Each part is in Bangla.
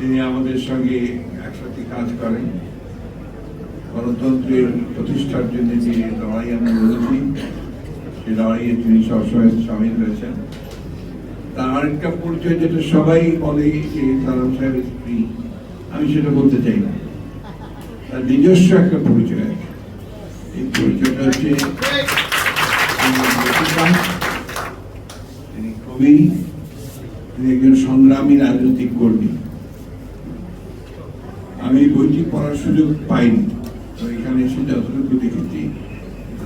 তিনি আমাদের সঙ্গে একসাথে কাজ করেন। গণতন্ত্রের প্রতিষ্ঠার জন্য যে লড়াই আমরা লড়েছি সে লড়াইয়ে তিনি সবসময় সামিল হয়েছেন। তার আরেকটা পরিচয় যেটা সবাই বলে যে সালাম সাহেবের স্ত্রী, আমি সেটা বলতে চাই না। তার নিজস্ব একটা পরিচয় আছে। এই পরিচয়টা হচ্ছে তিনি কবি, তিনি একজন সংগ্রামী রাজনৈতিক কর্মী। আমি এই বইটি পড়ার সুযোগ পাইনি। তো এখানে এসে যতটুকু দেখেছি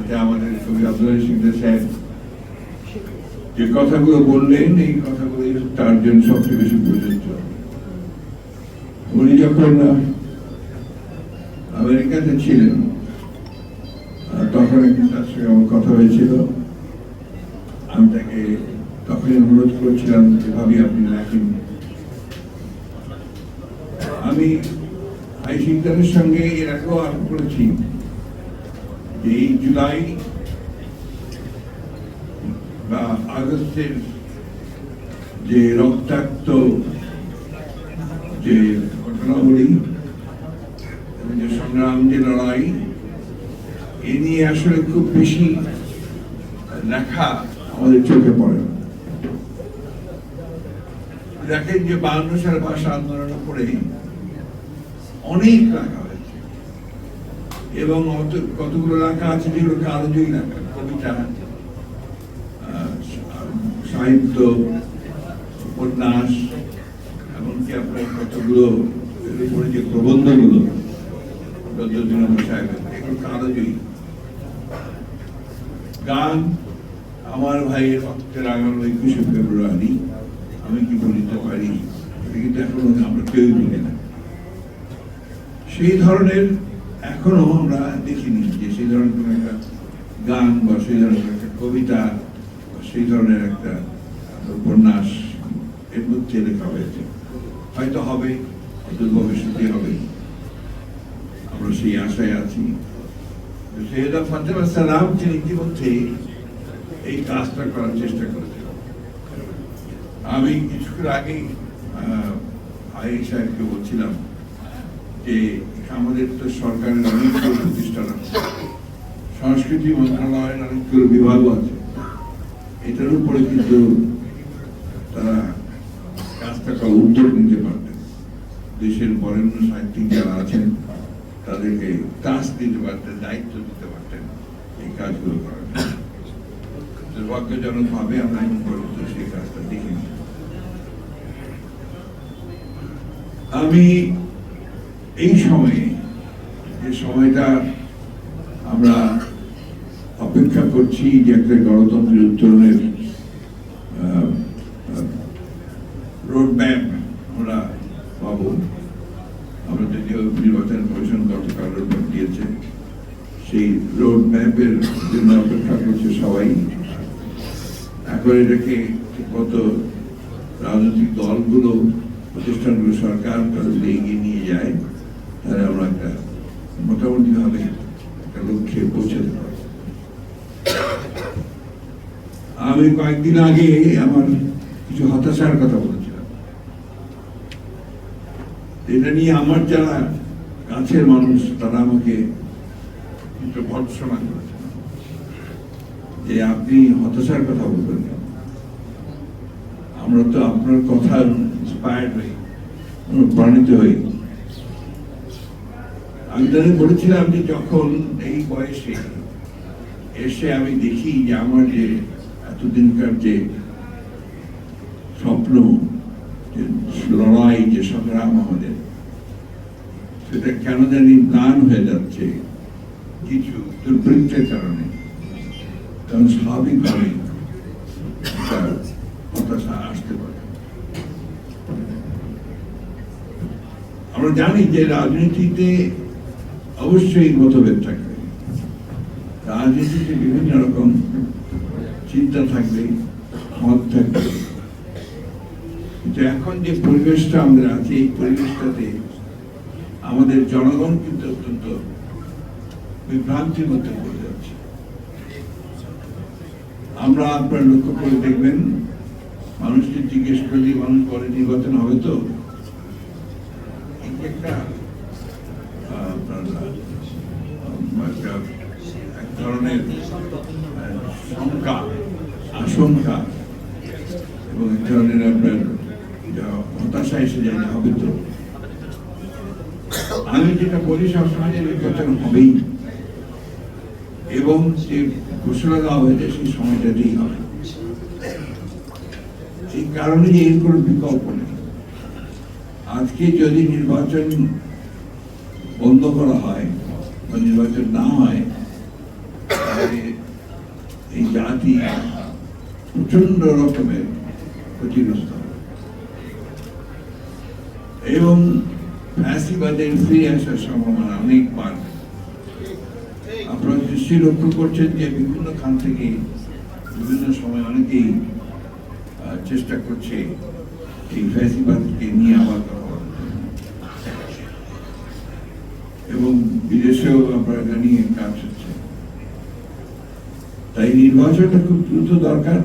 যে আমাদের কবি আব্দুল সিকদার সাহেব যে কথাগুলো বললেন, এই কথাগুলো তার জন্য সবচেয়ে বেশি প্রযোজ্য। উনি যখন আমেরিকাতে ছিলেন তখন একদিন তার সঙ্গে আমার কথা হয়েছিল। আমি তাকে তখনই অনুরোধ করেছিলাম যে, ভাবি, আপনি লেখেন আমি আই সিকদারের সঙ্গে এর আগেও আলাপ করেছি যে এই জুলাই বা আগস্টের যে রক্তাক্ত যে ঘটনাবলী যে সংগ্রাম, যে লড়াই, এ নিয়ে আসলে খুব বেশি লেখা আমাদের চোখে পড়ে। দেখেন যে বাউন্ন সাল ভাষা আন্দোলনের পরে অনেক লেখা হয়েছে। এবং কতগুলো লেখা আছে যেগুলো কালজয়ী লেখা কবিতা সাহিত্য, উপন্যাস, এমনকি আপনার কতগুলো উপরে যে প্রবন্ধগুলো বদ্রদিন সাহেবের, এগুলো গান আমার ভাইয়ের রক্তের আগানো একুশে ফেব্রুয়ারি, আমি কি বলিতে পারি? এটা কিন্তু এখনও আমরা কেউই বলি না। সেই ধরনের এখনও আমরা দেখিনি যে সেই ধরনের কোনো একটা গান বা সেই ধরনের একটা কবিতা বা সেই ধরনের একটা উপন্যাস এর মধ্যে লেখা হয়েছে। হয়তো হবে, হয়তো ভবিষ্যতে হবে। আমরা সেই আশায় আছি। সৈয়দা ফাতেমা সালাম তিনি ইতিমধ্যে এই কাজটা করার চেষ্টা করেছেন। আমি কিছুক্ষণ আগেই আই সাহেবকে বলছিলাম যে আমাদের তো সরকারের অনেকগুলো প্রতিষ্ঠান আছে। সংস্কৃতি মন্ত্রণালয়ের অনেকগুলো বিভাগও আছে। এটার উপরে কিন্তু তারা কাজটা করার উদ্যোগ নিতে পারতেন। দেশের বরেণ্য সাহিত্যিক যারা আছেন, তাদেরকে কাজ দিতে পারতেন, দায়িত্ব দিতে পারতেন এই কাজগুলো করার জন্য। দুর্ভাগ্যজনক ভাবে আমরা এখন পর্যন্ত সেই কাজটা দেখিনি। আমি এই সময়ে, যে সময়টা আমরা অপেক্ষা করছি যে একটা গণতন্ত্রের উত্তরণের রোড ম্যাপ আমরা পাবো। আমরা যদিও নির্বাচন কমিশন গতকাল রোড ম্যাপ দিয়েছে, সেই রোড ম্যাপের জন্য অপেক্ষা করছে সবাই। এখন এটাকে ঠিকমতো রাজনৈতিক দলগুলো, প্রতিষ্ঠানগুলো, সরকার এগিয়ে নিয়ে যায়। তাহলে আমরা একটা মোটামুটি ভাবে একটা লক্ষ্যে পৌঁছাতে পারব আমি কয়েকদিন আগে আমার কিছু হতাশার কথা বলেছিলাম। এটা নিয়ে আমার যারা কাছের মানুষ, তারা আমাকে একটু ভর্সনা করেছে। যে আপনি হতাশার কথা বলবেন আমরা তো আপনার কথা ইন্সপায়ার্ড হই প্রাণিত হই আমি তাদের বলেছিলাম যে যখন এই বয়সে এসে আমি দেখি যে আমার যে এতদিনকার যে স্বপ্ন, যে লড়াই, যে সংগ্রাম আমাদের, সেটা কেন জানি ম্লান হয়ে যাচ্ছে কিছু দুর্বৃত্তের কারণে। কারণ স্বাভাবিকভাবে হতাশা আসতে পারে। আমরা জানি যে রাজনীতিতে অবশ্যই মতভেদ থাকবে। রাজনীতিতে বিভিন্ন রকম চিন্তা থাকবে, মত থাকবে। কিন্তু এখন যে পরিবেশটা আমাদের আছে, এই পরিবেশটাতে আমাদের জনগণ কিন্তু অত্যন্ত বিভ্রান্তির মধ্যে পড়ে যাচ্ছে। আমরা আপনার লক্ষ্য করে দেখবেন, মানুষকে জিজ্ঞেস করলে মানুষ বলে নির্বাচন হবে তো? একটা আপনার একটা এক ধরনের শঙ্কা, আশঙ্কা এবং এক ধরনের যা হতাশা এসে যায়, যে হবে তো। আমি যেটা বলি সবসময় যে নির্বাচন হবেই। এবং যে ঘোষণা দেওয়া হয়েছে, সেই সময়টাতেই হবে। এই কারণে এর কোনো বিকল্প নেই। আজকে যদি নির্বাচন বন্ধ করা হয় বা নির্বাচন না হয়, তাহলে এই জাতি প্রচণ্ড রকমের ক্ষতিগ্রস্ত এবং ফ্যাসিবাদের ফিরে আসার সম্ভাবনা অনেক বাড়বে। আপনারা নিশ্চয়ই লক্ষ্য করছেন যে বিভিন্ন খান থেকে বিভিন্ন সময় অনেকেই চেষ্টা করছে এই ফ্যাসিবাদকে নিয়ে আবার কথা বলার জন্য। এবং বিদেশেও আমরা এটা নিয়ে কাজ হচ্ছে নির্বাচনটা খুব দ্রুত দরকার।